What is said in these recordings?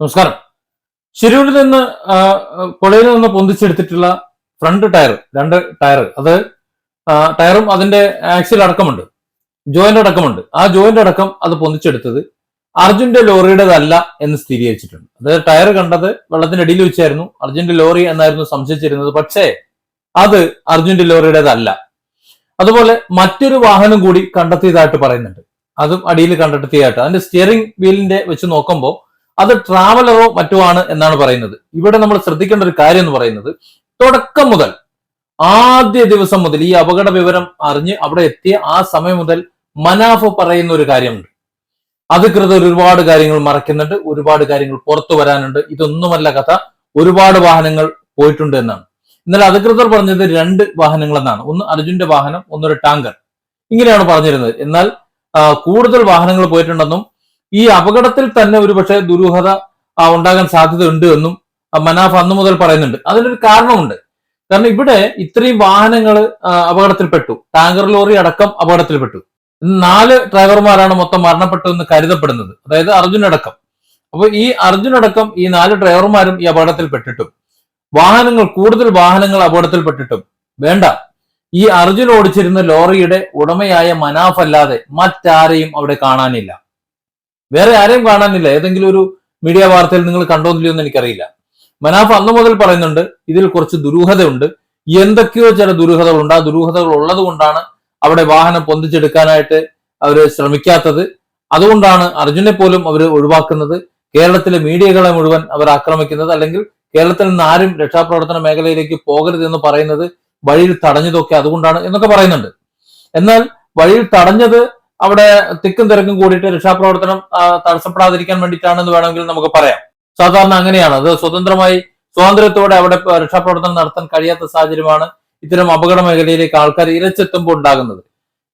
നമസ്കാരം. ശിരൂരിൽ നിന്ന് പുഴയിൽ നിന്ന് പൊന്തിച്ചെടുത്തിട്ടുള്ള ഫ്രണ്ട് ടയർ രണ്ട് ടയർ അത് ടയറും അതിന്റെ ആക്സിൽ അടക്കമുണ്ട്. ജോയിന്റ് അടക്കമുണ്ട്. ആ ജോയിന്റ് അടക്കം അത് പൊന്തിച്ചെടുത്തത് അർജുന്റെ ലോറിയുടേതല്ല എന്ന് സ്ഥിരീകരിച്ചിട്ടുണ്ട്. അത് ടയർ കണ്ടത് വെള്ളത്തിന്റെ അടിയിൽ വെച്ചായിരുന്നു. അർജുന്റെ ലോറി എന്നായിരുന്നു സംശയിച്ചിരുന്നത്. പക്ഷേ അത് അർജുന്റെ ലോറിയുടേതല്ല. അതുപോലെ മറ്റൊരു വാഹനം കൂടി കണ്ടെത്തിയതായിട്ട് പറയുന്നുണ്ട്. അതും അടിയിൽ കണ്ടെത്തിയതായിട്ട്. അതിന്റെ സ്റ്റിയറിംഗ് വീലിന്റെ വെച്ച് നോക്കുമ്പോൾ അത് ട്രാവലറോ മറ്റോ ആണ് എന്നാണ് പറയുന്നത്. ഇവിടെ നമ്മൾ ശ്രദ്ധിക്കേണ്ട ഒരു കാര്യം എന്ന് പറയുന്നത് തുടക്കം മുതൽ ആദ്യ ദിവസം മുതൽ ഈ അപകട വിവരം അറിഞ്ഞ് അവിടെ എത്തിയ ആ സമയം മുതൽ മനാഫ് പറയുന്ന ഒരു കാര്യമുണ്ട്. അധികൃതർ ഒരുപാട് കാര്യങ്ങൾ മറയ്ക്കുന്നുണ്ട് ഒരുപാട് കാര്യങ്ങൾ പുറത്തു വരാനുണ്ട്. ഇതൊന്നുമല്ല കഥ ഒരുപാട് വാഹനങ്ങൾ പോയിട്ടുണ്ട് എന്നാണ്. എന്നാൽ അധികൃതർ പറഞ്ഞത് രണ്ട് വാഹനങ്ങൾ എന്നാണ് ഒന്ന് അർജുന്റെ വാഹനം ഒന്നൊരു ടാങ്കർ. ഇങ്ങനെയാണ് പറഞ്ഞിരുന്നത്. എന്നാൽ കൂടുതൽ വാഹനങ്ങൾ പോയിട്ടുണ്ടെന്നും ഈ അപകടത്തിൽ തന്നെ ഒരു പക്ഷേ ദുരൂഹത ഉണ്ടാകാൻ സാധ്യതയുണ്ട് എന്നും മനാഫ് അന്നു മുതൽ പറയുന്നുണ്ട്. അതിനൊരു കാരണമുണ്ട്. കാരണം ഇവിടെ ഇത്രയും വാഹനങ്ങൾ അപകടത്തിൽപ്പെട്ടു. ടാങ്കർ ലോറി അടക്കം അപകടത്തിൽപ്പെട്ടു. നാല് ഡ്രൈവർമാരാണ് മൊത്തം മരണപ്പെട്ടതെന്ന് കരുതപ്പെടുന്നത്. അതായത് അർജുൻ അടക്കം അപ്പൊ ഈ അർജുൻ അടക്കം ഈ നാല് ഡ്രൈവർമാരും ഈ അപകടത്തിൽപ്പെട്ടിട്ടും വാഹനങ്ങൾ കൂടുതൽ വാഹനങ്ങൾ അപകടത്തിൽപ്പെട്ടിട്ടും വേണ്ട. ഈ അർജുൻ ഓടിച്ചിരുന്ന ലോറിയുടെ ഉടമയായ മനാഫ് അല്ലാതെ മറ്റാരെയും അവിടെ കാണാനില്ല. വേറെ ആരെയും കാണാനില്ല. ഏതെങ്കിലും ഒരു മീഡിയ വാർത്തയിൽ നിങ്ങൾ കണ്ടോന്നില്ലയോ എന്ന് എനിക്കറിയില്ല. മനാഫ് അന്ന് മുതൽ പറയുന്നുണ്ട് ഇതിൽ കുറച്ച് ദുരൂഹതയുണ്ട്. എന്തൊക്കെയോ ചില ദുരൂഹതകളുണ്ട്. ആ ദുരൂഹതകൾ ഉള്ളത് കൊണ്ടാണ് അവിടെ വാഹനം പൊന്തിച്ചെടുക്കാനായിട്ട് അവർ ശ്രമിക്കാത്തത്. അതുകൊണ്ടാണ് അർജുനെ പോലും അവർ ഒഴിവാക്കുന്നത്. കേരളത്തിലെ മീഡിയകളെ മുഴുവൻ അവർ ആക്രമിക്കുന്നത് അല്ലെങ്കിൽ കേരളത്തിൽ നിന്ന് ആരും രക്ഷാപ്രവർത്തന മേഖലയിലേക്ക് പോകരുത് എന്ന് പറയുന്നത് വഴിയിൽ തടഞ്ഞതൊക്കെ അതുകൊണ്ടാണ് എന്നൊക്കെ പറയുന്നുണ്ട്. എന്നാൽ വഴിയിൽ തടഞ്ഞത് അവിടെ തിക്കും തിരക്കും കൂടിയിട്ട് രക്ഷാപ്രവർത്തനം തടസ്സപ്പെടാതിരിക്കാൻ വേണ്ടിയിട്ടാണെന്ന് വേണമെങ്കിൽ നമുക്ക് പറയാം. സാധാരണ അങ്ങനെയാണ്. അത് സ്വതന്ത്രമായി സ്വാതന്ത്ര്യത്തോടെ അവിടെ രക്ഷാപ്രവർത്തനം നടത്താൻ കഴിയാത്ത സാഹചര്യമാണ് ഇത്തരം അപകട മേഖലയിലേക്ക് ആൾക്കാർ ഇരച്ചെത്തുമ്പോൾ ഉണ്ടാകുന്നത്.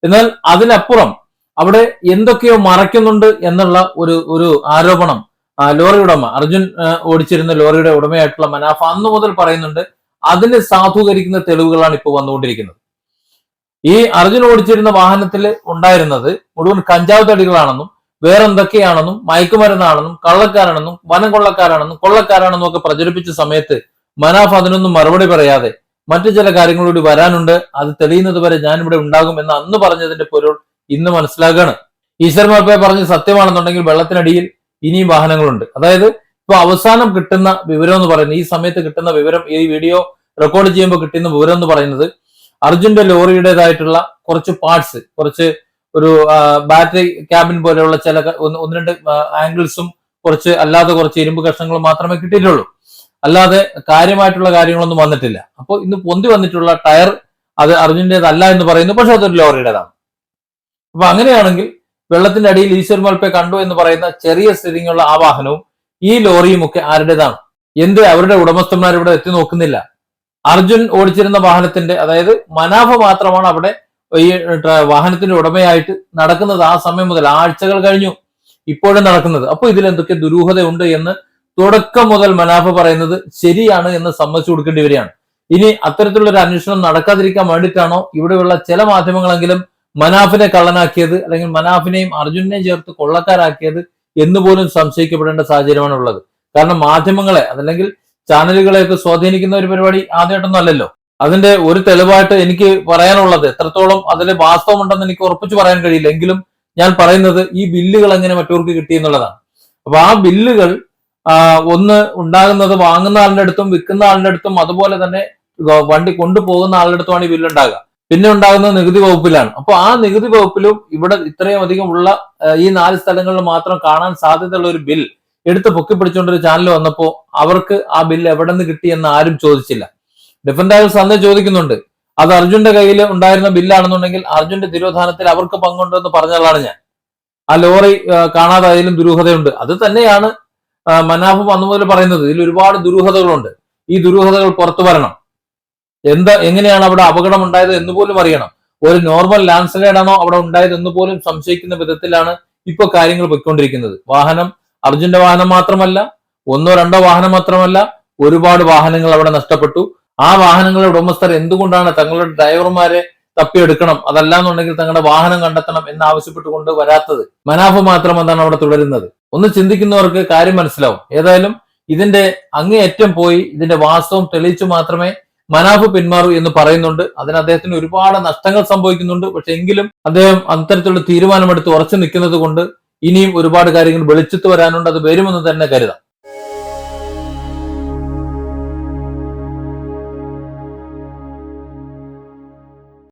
എന്നാൽ അതിനപ്പുറം അവിടെ എന്തൊക്കെയോ മറയ്ക്കുന്നുണ്ട് എന്നുള്ള ഒരു ഒരു ആരോപണം ലോറി ഉടമ അർജുൻ ഓടിച്ചിരുന്ന ലോറിയുടെ ഉടമയായിട്ടുള്ള മനാഫ അന്നു മുതൽ പറയുന്നുണ്ട് അതിനെ സാധൂകരിക്കുന്ന തെളിവുകളാണ് ഇപ്പോൾ വന്നുകൊണ്ടിരിക്കുന്നത്. ഈ അർജുൻ ഓടിച്ചിരുന്ന വാഹനത്തിൽ ഉണ്ടായിരുന്നത് മുഴുവൻ കഞ്ചാവ് തടികളാണെന്നും വേറെന്തൊക്കെയാണെന്നും മയക്കുമരുന്നാണെന്നും കള്ളക്കാരാണെന്നും വനം കൊള്ളക്കാരാണെന്നും കൊള്ളക്കാരാണെന്നും ഒക്കെ പ്രചരിപ്പിച്ച സമയത്ത് മനാഫ് അതിനൊന്നും മറുപടി പറയാതെ മറ്റു ചില കാര്യങ്ങളോട് വരാനുണ്ട്. അത് തെളിയുന്നത് വരെ ഞാൻ ഇവിടെ ഉണ്ടാകും എന്ന് അന്ന് പറഞ്ഞതിന്റെ പൊരുൾ ഇന്ന് മനസ്സിലാക്കുകയാണ് ഈശ്വർ മാപ്പയെ പറഞ്ഞ് സത്യമാണെന്നുണ്ടെങ്കിൽ വെള്ളത്തിനടിയിൽ ഇനിയും വാഹനങ്ങളുണ്ട്. അതായത് ഇപ്പൊ അവസാനം കിട്ടുന്ന വിവരം എന്ന് പറയുന്നത് ഈ സമയത്ത് കിട്ടുന്ന വിവരം ഈ വീഡിയോ റെക്കോർഡ് ചെയ്യുമ്പോൾ കിട്ടുന്ന വിവരം എന്ന് പറയുന്നത് അർജുന്റെ ലോറിയുടേതായിട്ടുള്ള കുറച്ച് പാർട്സ് കുറച്ച് ഒരു ബാറ്ററി ക്യാബിൻ പോലെയുള്ള ചില ഒന്ന് രണ്ട് ആംഗിൾസും കുറച്ച് അല്ലാതെ കുറച്ച് ഇരുമ്പ് കഷ്ണങ്ങളും മാത്രമേ കിട്ടിയിട്ടുള്ളൂ. അല്ലാതെ കാര്യമായിട്ടുള്ള കാര്യങ്ങളൊന്നും വന്നിട്ടില്ല. അപ്പോൾ ഇന്ന് പൊന്തി വന്നിട്ടുള്ള ടയർ അത് അർജുന്റേതല്ല എന്ന് പറയുന്നു പക്ഷെ അതൊരു ലോറിയുടേതാണ്. അപ്പൊ അങ്ങനെയാണെങ്കിൽ വെള്ളത്തിന്റെ അടിയിൽ ഈശ്വർ മൽപ്പെ കണ്ടു എന്ന് പറയുന്ന ചെറിയ സ്ഥിതിയുള്ള ആ വാഹനവും ഈ ലോറിയും ഒക്കെ ആരുടേതാണ്? എന്ത് അവരുടെ ഉടമസ്ഥന്മാർ ഇവിടെ എത്തി നോക്കുന്നില്ല. അർജുൻ ഓടിച്ചിരുന്ന വാഹനത്തിന്റെ അതായത് മനാഫ മാത്രമാണ് അവിടെ ഈ വാഹനത്തിന്റെ ഉടമയായിട്ട് നടക്കുന്നത്. ആ സമയം മുതൽ ആഴ്ചകൾ കഴിഞ്ഞു ഇപ്പോഴും നടക്കുന്നത്. അപ്പൊ ഇതിൽ എന്തൊക്കെ ദുരൂഹതയുണ്ട് എന്ന് തുടക്കം മുതൽ മനാഫ പറയുന്നത് ശരിയാണ് എന്ന് സമ്മതിച്ചു കൊടുക്കേണ്ടി വരികയാണ്. ഇനി അത്തരത്തിലുള്ള ഒരു അന്വേഷണം നടക്കാതിരിക്കാൻ വേണ്ടിയിട്ടാണോ ഇവിടെയുള്ള ചില മാധ്യമങ്ങളെങ്കിലും മനാഫിനെ കള്ളനാക്കിയത് അല്ലെങ്കിൽ മനാഫിനെയും അർജുനെയും ചേർത്ത് കൊള്ളക്കാരാക്കിയത് എന്ന് പോലും സംശയിക്കപ്പെടേണ്ട സാഹചര്യമാണ് ഉള്ളത് കാരണം മാധ്യമങ്ങളെ അതല്ലെങ്കിൽ ചാനലുകളെയൊക്കെ സ്വാധീനിക്കുന്ന ഒരു പരിപാടി ആദ്യമായിട്ടൊന്നും അല്ലല്ലോ. അതിന്റെ ഒരു തെളിവായിട്ട് എനിക്ക് പറയാനുള്ളത് എത്രത്തോളം അതിൽ വാസ്തവമുണ്ടെന്ന് എനിക്ക് ഉറപ്പിച്ചു പറയാൻ കഴിയില്ല. എങ്കിലും ഞാൻ പറയുന്നത് ഈ ബില്ലുകൾ എങ്ങനെ മറ്റവർക്ക് കിട്ടി എന്നുള്ളതാണ്. അപ്പൊ ആ ബില്ലുകൾ ഒന്ന് ഉണ്ടാകുന്നത് വാങ്ങുന്ന ആളുടെ അടുത്തും വിൽക്കുന്ന ആളുടെ അടുത്തും അതുപോലെ തന്നെ വണ്ടി കൊണ്ടുപോകുന്ന ആളുടെ അടുത്തുമാണ് ഈ ബില്ല് ഉണ്ടാകുക പിന്നെ ഉണ്ടാകുന്നത് നികുതി വകുപ്പിലാണ്. അപ്പൊ ആ നികുതി വകുപ്പിലും ഇവിടെ ഇത്രയും അധികം ഉള്ള ഈ നാല് സ്ഥലങ്ങളിൽ മാത്രം കാണാൻ സാധ്യതയുള്ള ഒരു ബിൽ എടുത്ത് പൊക്കി പിടിച്ചുകൊണ്ട് ഒരു ചാനൽ വന്നപ്പോൾ അവർക്ക് ആ ബില്ല് എവിടെ നിന്ന് കിട്ടി എന്ന് ആരും ചോദിച്ചില്ല. ഡിഫൻഡേഴ്സ് അന്ന് ചോദിക്കുന്നുണ്ട്. അത് അർജുന്റെ കയ്യിൽ ഉണ്ടായിരുന്ന ബില്ലാണെന്നുണ്ടെങ്കിൽ അർജുന്റെ തിരോധാനത്തിൽ അവർക്ക് പങ്കുണ്ടെന്ന് പറഞ്ഞതാണ് ഞാൻ. ആ ലോറി കാണാതായാലും ദുരൂഹതയുണ്ട്. അത് തന്നെയാണ് മനാഫ് വന്നു മുതൽ പറയുന്നത്. ഇതിൽ ഒരുപാട് ദുരൂഹതകളുണ്ട്. ഈ ദുരൂഹതകൾ പുറത്തു വരണം. എന്താ എങ്ങനെയാണ് അവിടെ അപകടം ഉണ്ടായത് എന്ന് പോലും അറിയണം. ഒരു നോർമൽ ലാൻഡ്സ്ലൈഡ് ആണോ അവിടെ ഉണ്ടായത് എന്ന് പോലും സംശയിക്കുന്ന വിധത്തിലാണ് ഇപ്പൊ കാര്യങ്ങൾ പൊയ്ക്കൊണ്ടിരിക്കുന്നത്. വാഹനം അർജുന്റെ വാഹനം മാത്രമല്ല ഒന്നോ രണ്ടോ വാഹനം മാത്രമല്ല ഒരുപാട് വാഹനങ്ങൾ അവിടെ നഷ്ടപ്പെട്ടു. ആ വാഹനങ്ങളുടെ ഉടമസ്ഥർ എന്തുകൊണ്ടാണ് തങ്ങളുടെ ഡ്രൈവർമാരെ തപ്പിയെടുക്കണം? അതല്ലാന്നുണ്ടെങ്കിൽ തങ്ങളുടെ വാഹനം കണ്ടെത്തണം എന്ന് ആവശ്യപ്പെട്ടുകൊണ്ട് വരാത്തത്. മനാഫ് മാത്രം എന്താണ് അവിടെ തുടരുന്നത്. ഒന്ന് ചിന്തിക്കുന്നവർക്ക് കാര്യം മനസ്സിലാവും. ഏതായാലും ഇതിന്റെ അങ്ങേയറ്റം പോയി ഇതിന്റെ വാസ്തവം തെളിയിച്ചു മാത്രമേ മനാഫ് പിന്മാറൂ എന്ന് പറയുന്നുണ്ട്. അതിന് അദ്ദേഹത്തിന് ഒരുപാട് നഷ്ടങ്ങൾ സംഭവിക്കുന്നുണ്ട്. പക്ഷെ എങ്കിലും അദ്ദേഹം അത്തരത്തിലുള്ള തീരുമാനമെടുത്ത് ഉറച്ചു നിൽക്കുന്നത് കൊണ്ട് ഇനിയും ഒരുപാട് കാര്യങ്ങൾ വെളിച്ചത്ത് വരാനുണ്ട് അത് വരുമെന്ന് തന്നെ കരുതാം.